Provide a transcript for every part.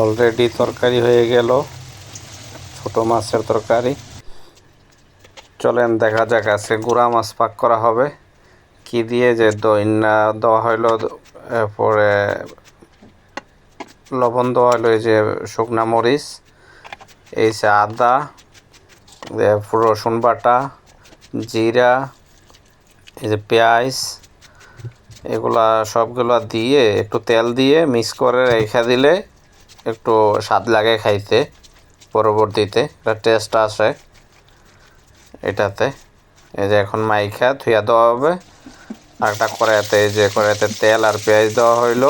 Already তরকারি হয়ে গেল, ছোট মাছের তরকারি। চলেন দেখা যাক, আজকে গুড়া মাছ পাক করা হবে। কি দিয়ে যে দইনা দেওয়া হইল, এরপরে লবণ দেওয়া হইল এই যে শুকনা মরিচ, এই যে আদা রসুন বাটা, জিরা, এই যে পেঁয়াজ, এগুলা সবগুলা দিয়ে একটু তেল দিয়ে মিক্স করে রেখে দিলে একটু স্বাদ লাগে খাইতে, পরবর্তীতে একটা টেস্ট আসে এটাতে। এই যে এখন মাইখা থুয়া দেওয়া হবে একটা কড়াইতে, এই যে কড়াইতে তেল আর পেঁয়াজ দেওয়া হইল।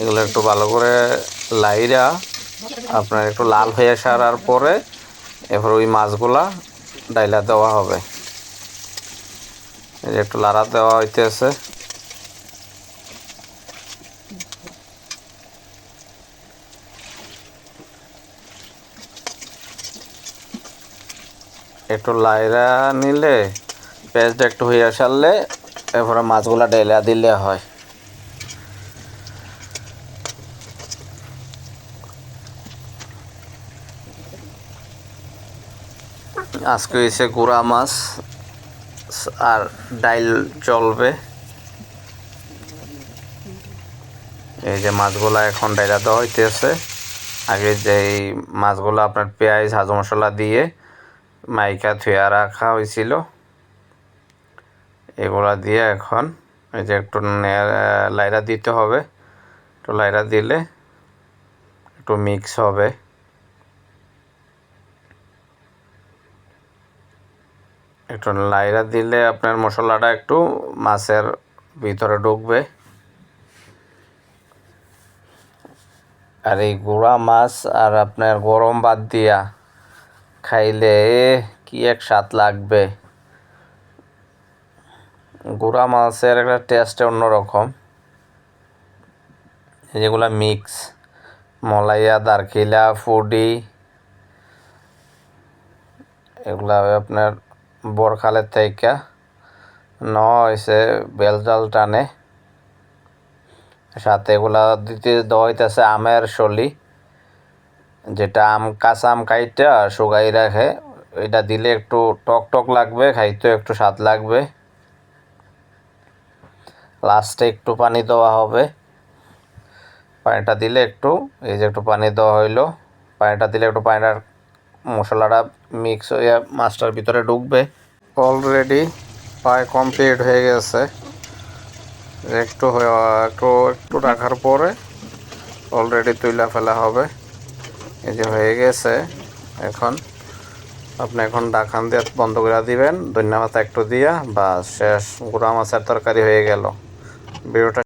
এগুলো একটু ভালো করে লাইরা, আপনার একটু লাল হয়ে সারার পরে, এরপর ওই মাছগুলা ডাইলা দেওয়া হবে। এই যে একটু লাড়া দেওয়া হইতেছে। একটু লাইরা নিলে পেঁয়াজটা একটু হইয়া সারলে এরপরে মাছগুলা ডেলা দিলে হয়। আজকে হয়েছে গুড়া মাছ, আর ডাইল চলবে। এই যে মাছগুলা এখন ডাইলা দেওয়া হইতেছে। আগে যেই মাছগুলো আপনার পেঁয়াজ হাজু মশলা দিয়ে মাইকা থুয়া রাখা হয়েছিল এগুলা দিয়ে এখন এই যে একটু লাইরা দিতে হবে। একটু লাইরা দিলে একটু মিক্স হবে। একটু লাইরা দিলে আপনার মশলাটা একটু মাছের ভিতরে ঢুকবে। আর এই গুঁড়া মাছ আর আপনার গরম বাদ দিয়া খাইলে কি এক স্বাদ লাগবে। গুঁড়া মাছের একটা টেস্ট অন্যরকম। যেগুলা মিক্স, মলাইয়া দারকিলা ফুডি। এগুলা আপনার বরখালের থেকে ন হয়েছে, বেলজাল টানে। সাথে এগুলা দিতে দেওয়া হইতেছে আমের শলি যেটা আম, কাঁচা আম কাইটা শুকাই রাখে, এটা দিলে একটু টক টক লাগবে খাইতে একটু স্বাদ লাগবে। লাস্টে একটু পানি দেওয়া হবে। পানিটা দিলে একটু, এই যে একটু পানি দেওয়া হইল, পানিটা দিলে একটু পানিটার মশলাটা মিক্স হয়ে মাছটার ভিতরে ঢুকবে। অলরেডি প্রায় কমপ্লিট হয়ে গেছে। একটু একটু একটু রাখার পরে অলরেডি তুইলা ফেলা হবে। এই যে হয়ে গেছে। এখন আপনি এখন ডাকান দিয়ে বন্ধ করে দিবেন। ধন্যবাদ একটু দিয়া। বা শেষ। গুঁড়া মাছের তরকারি হয়ে গেল। ভিডিওটা